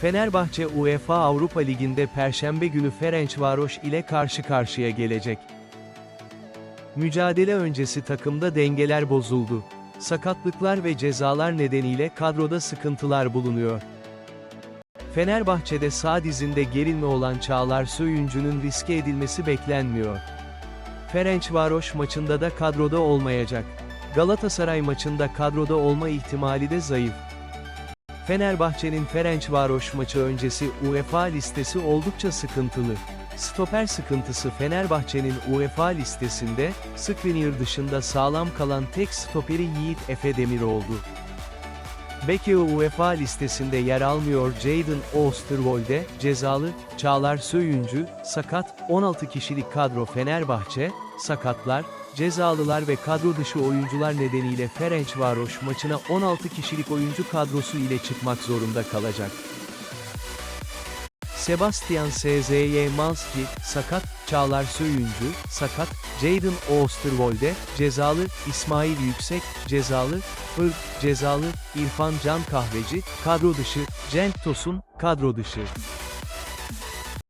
Fenerbahçe UEFA Avrupa Ligi'nde Perşembe günü Ferencvaroş ile karşı karşıya gelecek. Mücadele öncesi takımda dengeler bozuldu. Sakatlıklar ve cezalar nedeniyle kadroda sıkıntılar bulunuyor. Fenerbahçe'de sağ dizinde gerilme olan Çağlar Söyüncü'nün riske edilmesi beklenmiyor. Ferencvaroş maçında da kadroda olmayacak. Galatasaray maçında kadroda olma ihtimali de zayıf. Fenerbahçe'nin Ferencvaroş maçı öncesi UEFA listesi oldukça sıkıntılı. Stoper sıkıntısı Fenerbahçe'nin UEFA listesinde, Skriniar dışında sağlam kalan tek stoperi Yiğit Efe Demir oldu. Beke UEFA listesinde yer almıyor Jadon Oosterwolde, cezalı, Çağlar Söyüncü, sakat, 16 kişilik kadro Fenerbahçe, sakatlar, cezalılar ve kadro dışı oyuncular nedeniyle Ferencvaroş maçına 16 kişilik oyuncu kadrosu ile çıkmak zorunda kalacak. Sebastian SZY Malski, sakat, Çağlar Söyüncü, sakat, Jadon Oosterwolde, cezalı, İsmail Yüksek, cezalı, Irk, cezalı, İrfan Can Kahveci, kadro dışı, Cenk Tosun, kadro dışı.